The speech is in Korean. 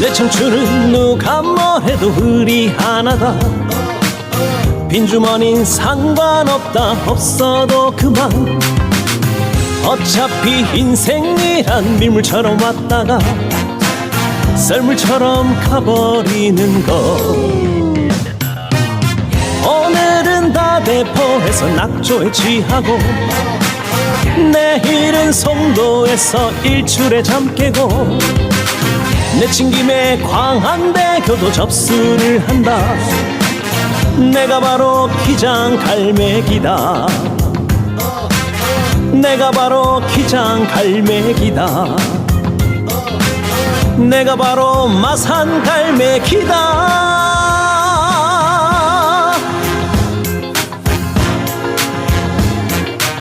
내 청춘은 누가 뭐해도 흐리하나다. 빈주머닌 상관없다 없어도 그만. 어차피 인생이란 밀물처럼 왔다가 썰물처럼 가버리는 것 오늘은 다대포에서 낙조에 취하고 내일은 송도에서 일출에 잠 깨고 내친 김에 광안대교도 접수를 한다. 내가 바로 기장 갈매기다. 내가 바로 기장 갈매기다. 내가 바로 마산 갈매기다